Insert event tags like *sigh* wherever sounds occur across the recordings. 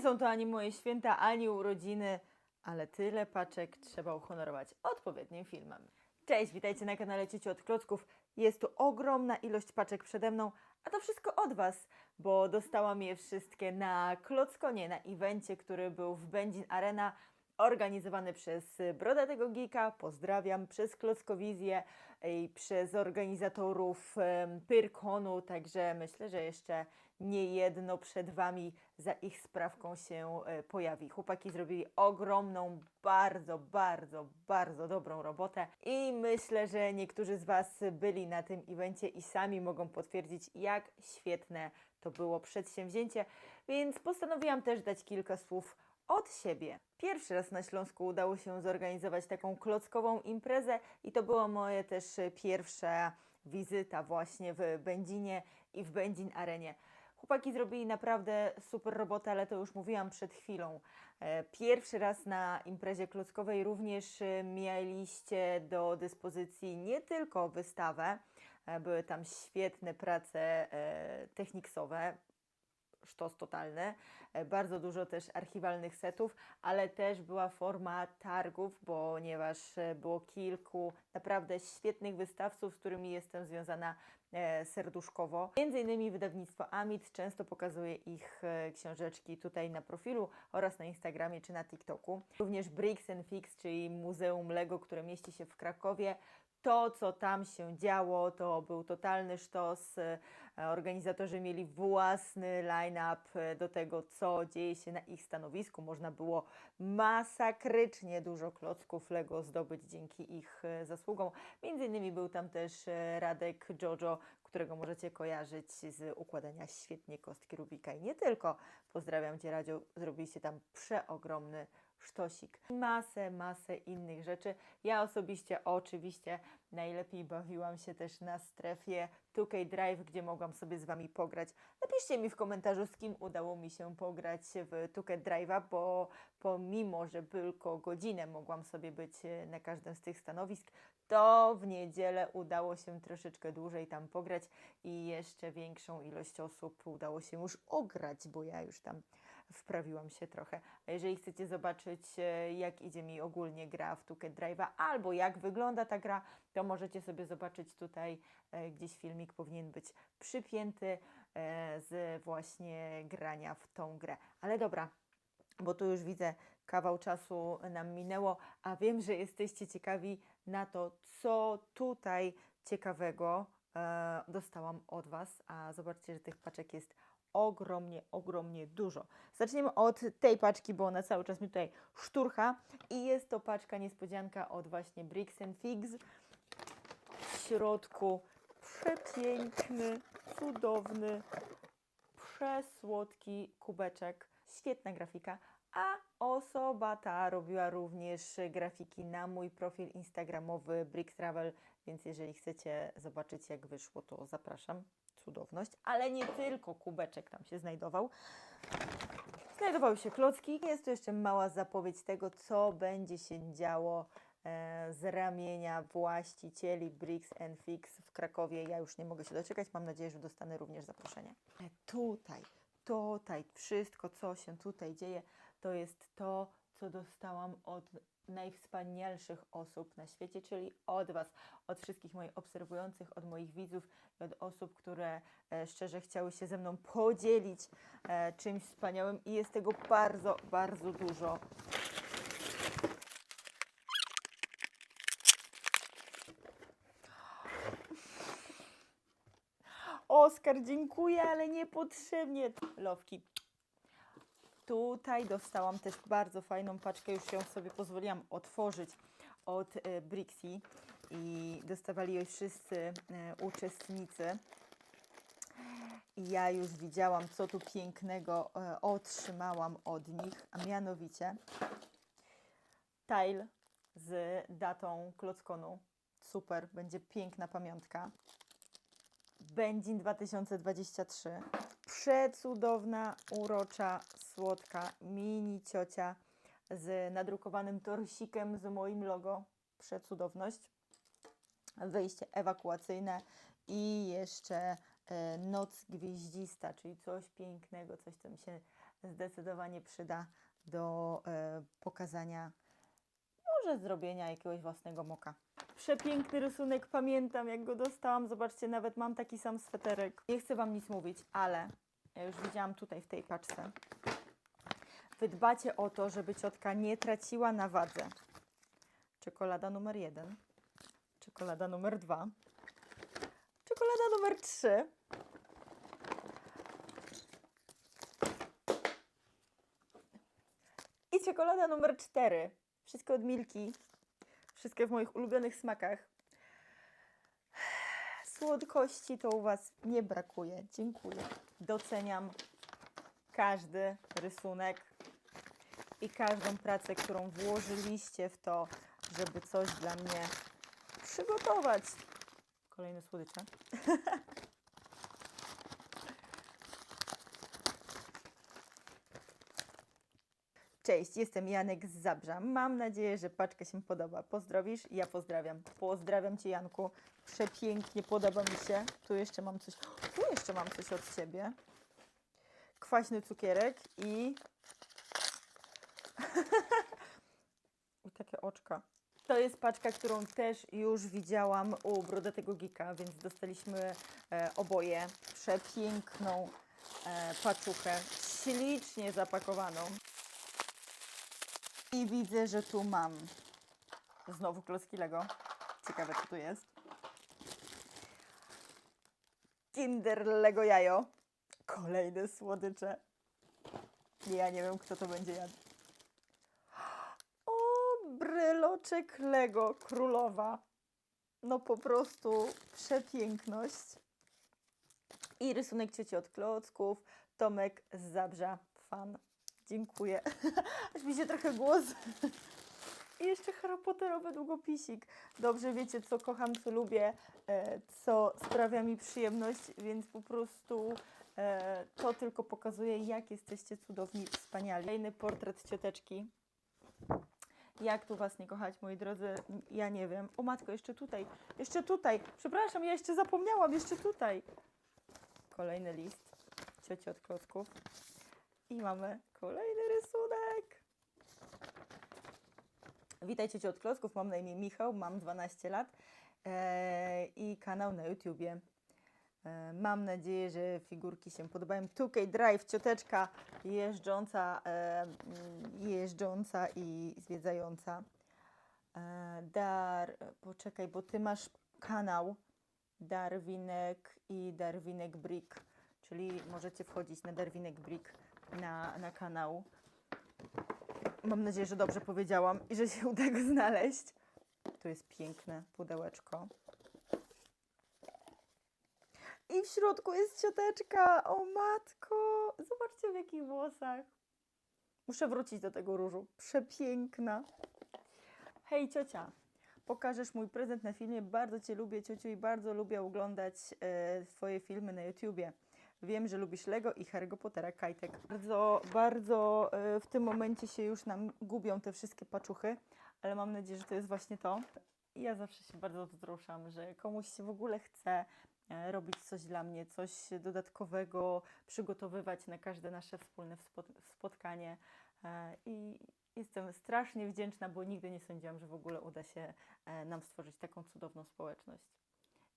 Nie są to ani moje święta, ani urodziny, ale tyle paczek trzeba uhonorować odpowiednim filmem. Cześć, witajcie na kanale Cieci od Klocków. Jest tu ogromna ilość paczek przede mną, a to wszystko od Was, bo dostałam je wszystkie na Klockonie, na evencie, który był w Będzin Arena, organizowany przez Brodatego Geeka, pozdrawiam, przez Klockowizję i przez organizatorów Pyrkonu, także myślę, że jeszcze nie jedno przed Wami za ich sprawką się e, pojawi. Chłopaki zrobili ogromną, bardzo, bardzo, bardzo dobrą robotę i myślę, że niektórzy z Was byli na tym evencie i sami mogą potwierdzić, jak świetne to było przedsięwzięcie, więc postanowiłam też dać kilka słów od siebie. Pierwszy raz na Śląsku udało się zorganizować taką klockową imprezę i to była moja też e, pierwsza wizyta właśnie w Będzinie i w Będzin Arenie. Chłopaki zrobili naprawdę super robotę, ale to już mówiłam przed chwilą. E, Pierwszy raz na imprezie klockowej również e, mieliście do dyspozycji nie tylko wystawę, były tam świetne prace techniksowe, sztos totalny, e, bardzo dużo też archiwalnych setów, ale też była forma targów, ponieważ e, było kilku naprawdę świetnych wystawców, z którymi jestem związana e, serduszkowo. Między innymi wydawnictwo Amit często pokazuje ich książeczki tutaj na profilu oraz na Instagramie czy na TikToku. Również Bricks and Fix, czyli Muzeum Lego, które mieści się w Krakowie. To, co tam się działo, to był totalny sztos. E, Organizatorzy mieli własny line-up e, do tego, co dzieje się na ich stanowisku. Można było masakrycznie dużo klocków Lego zdobyć dzięki ich e, zasługom. Między innymi był tam też Radek Jojo, którego możecie kojarzyć z układania świetnie kostki Rubika i nie tylko. Pozdrawiam Cię Radziu, zrobiliście tam przeogromny sztosik. Masę, masę innych rzeczy. Ja osobiście oczywiście najlepiej bawiłam się też na strefie 2K Drive, gdzie mogłam sobie z Wami pograć. Napiszcie mi w komentarzu, z kim udało mi się pograć w 2K Drive'a, bo pomimo, że tylko godzinę mogłam sobie być na każdym z tych stanowisk, to w niedzielę udało się troszeczkę dłużej tam pograć i jeszcze większą ilość osób udało się już ograć, bo ja już tam wprawiłam się trochę. A jeżeli chcecie zobaczyć, e, jak idzie mi ogólnie gra w 2K Drive'a albo jak wygląda ta gra, to możecie sobie zobaczyć tutaj e, gdzieś filmik powinien być przypięty e, z właśnie grania w tą grę. Ale dobra, bo tu już widzę, kawał czasu nam minęło, a wiem, że jesteście ciekawi na to, co tutaj ciekawego dostałam od Was. A zobaczcie, że tych paczek jest ogromnie, ogromnie dużo. Zaczniemy od tej paczki, bo ona cały czas mi tutaj szturcha i jest to paczka niespodzianka od właśnie Bricks and Figs. W środku przepiękny, cudowny, przesłodki kubeczek, świetna grafika, a osoba ta robiła również grafiki na mój profil instagramowy Brick Travel, więc jeżeli chcecie zobaczyć jak wyszło, to zapraszam. Cudowność, ale nie tylko kubeczek tam się znajdował. Znajdowały się klocki. Jest tu jeszcze mała zapowiedź tego, co będzie się działo e, z ramienia właścicieli Bricks and Fix w Krakowie. Ja już nie mogę się doczekać. Mam nadzieję, że dostanę również zaproszenie. E, Tutaj, tutaj, wszystko, co się tutaj dzieje, to jest to, co dostałam od najwspanialszych osób na świecie, czyli od Was, od wszystkich moich obserwujących, od moich widzów i od osób, które e, szczerze chciały się ze mną podzielić e, czymś wspaniałym i jest tego bardzo, bardzo dużo. Oskar, dziękuję, ale niepotrzebnie. Lowki. Tutaj dostałam też bardzo fajną paczkę, już ją sobie pozwoliłam otworzyć od e, Brixi i dostawali ją wszyscy e, uczestnicy. I ja już widziałam, co tu pięknego e, otrzymałam od nich, a mianowicie tile z datą Klockonu. Super, będzie piękna pamiątka. Będzin 2023. Przecudowna, urocza, słodka mini ciocia z nadrukowanym torsikiem z moim logo. Przecudowność. Wyjście ewakuacyjne i jeszcze e, noc gwieździsta, czyli coś pięknego, coś, co mi się zdecydowanie przyda do e, pokazania, może zrobienia jakiegoś własnego moka. Przepiękny rysunek, pamiętam jak go dostałam. Zobaczcie, nawet mam taki sam sweterek. Nie chcę Wam nic mówić, ale ja już widziałam tutaj w tej paczce. Wy dbacie o to, żeby ciotka nie traciła na wadze. Czekolada numer jeden, czekolada numer dwa, czekolada numer trzy. I czekolada numer cztery. Wszystkie od Milki. Wszystkie w moich ulubionych smakach. Słodkości to u Was nie brakuje. Dziękuję. Doceniam każdy rysunek i każdą pracę, którą włożyliście w to, żeby coś dla mnie przygotować. Kolejne słodycze. *laughs* Cześć, jestem Janek z Zabrza. Mam nadzieję, że paczka się podoba. Pozdrowisz? Ja pozdrawiam. Pozdrawiam Cię, Janku. Przepięknie, podoba mi się. Tu jeszcze mam coś. Tu jeszcze mam coś od Ciebie. Kwaśny cukierek i. *laughs* I takie oczka. To jest paczka, którą też już widziałam u Brodatego Gika, więc dostaliśmy e, oboje przepiękną e, paczuchę, ślicznie zapakowaną. I widzę, że tu mam znowu klocki Lego. Ciekawe, co tu jest. Kinder Lego Jajo. Kolejne słodycze. Ja nie wiem, kto to będzie jadł. O, bryloczek Lego Królowa. No po prostu przepiękność. I rysunek cioci od klocków. Tomek z Zabrza. Fan. Dziękuję. *laughs* Aż mi się trochę głos. I jeszcze Harry Potterowy długopisik. Dobrze wiecie, co kocham, co lubię, e, co sprawia mi przyjemność, więc po prostu e, to tylko pokazuje, jak jesteście cudowni, wspaniali. Kolejny portret cioteczki. Jak tu Was nie kochać, moi drodzy? Ja nie wiem. O matko, jeszcze tutaj, jeszcze tutaj. Przepraszam, ja jeszcze zapomniałam, jeszcze tutaj. Kolejny list cioci od klocków. I mamy kolejny rysunek. Witajcie od klocków, mam na imię Michał, mam 12 lat e, i kanał na YouTubie. E, mam nadzieję, że figurki się podobają. 2K Drive, cioteczka jeżdżąca, e, jeżdżąca i zwiedzająca. Dar, poczekaj, bo Ty masz kanał Darwinek i Darwinek Brick, czyli możecie wchodzić na Darwinek Brick na, na kanał. Mam nadzieję, że dobrze powiedziałam i że się uda go znaleźć. Tu jest piękne pudełeczko. I w środku jest cioteczka. O matko! Zobaczcie w jakich włosach. Muszę wrócić do tego różu. Przepiękna. Hej ciocia, pokażesz mój prezent na filmie. Bardzo Cię lubię, ciociu, i bardzo lubię oglądać e, Twoje filmy na YouTubie. Wiem, że lubisz Lego i Harry'ego Pottera, Kajtek. Bardzo, bardzo e, w tym momencie się już nam gubią te wszystkie paczuchy, ale mam nadzieję, że to jest właśnie to. I Ja zawsze się bardzo wzruszam, że komuś się w ogóle chce e, robić coś dla mnie, coś dodatkowego, przygotowywać na każde nasze wspólne spotkanie. E, I jestem strasznie wdzięczna, bo nigdy nie sądziłam, że w ogóle uda się nam stworzyć taką cudowną społeczność.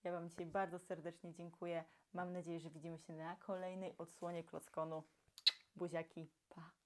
Ja Wam dzisiaj bardzo serdecznie dziękuję. Mam nadzieję, że widzimy się na kolejnej odsłonie Klockonu. Buziaki, pa!